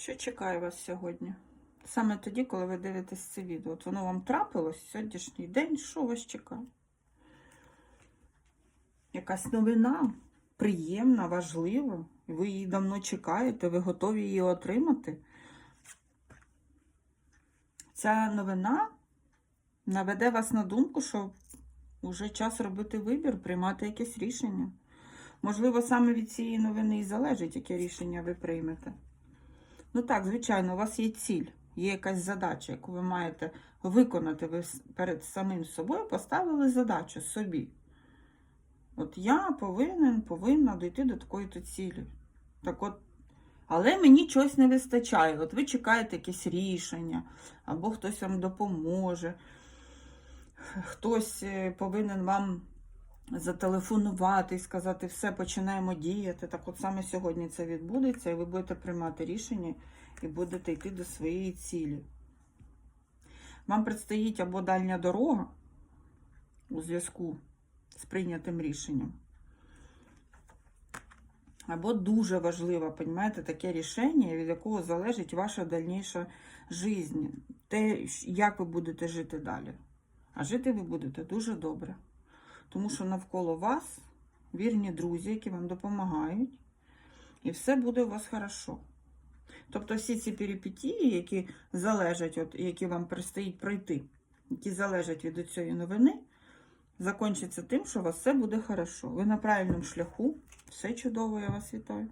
Що чекає вас сьогодні? Саме тоді, коли ви дивитесь це відео. От воно вам трапилось сьогоднішній день, що вас чекає? Якась новина приємна, важлива. Ви її давно чекаєте, ви готові її отримати. Ця новина наведе вас на думку, що вже час робити вибір, приймати якесь рішення. Можливо, саме від цієї новини і залежить, яке рішення ви приймете. Ну так, звичайно, у вас є ціль, є якась задача, яку ви маєте виконати. Ви перед самим собою поставили задачу собі. От я повинен, повинна дійти до такої-то цілі. Так от, але мені чогось не вистачає. От ви чекаєте якесь рішення, або хтось вам допоможе, хтось е, повинен вам зателефонувати і сказати, все, починаємо діяти. Так от саме сьогодні це відбудеться, і ви будете приймати рішення і будете йти до своєї цілі. Вам предстоїть або дальня дорога у зв'язку з прийнятим рішенням, або дуже важливе, понімаєте, таке рішення, від якого залежить ваша дальніша життя, те, як ви будете жити далі. А жити ви будете дуже добре. Тому що навколо вас вірні друзі, які вам допомагають, і все буде у вас хорошо. Тобто всі ці перипетії, які залежать, от, які вам предстоїть пройти, які залежать від цієї новини, закінчаться тим, що у вас все буде хорошо. Ви на правильному шляху. Все чудово, я вас вітаю.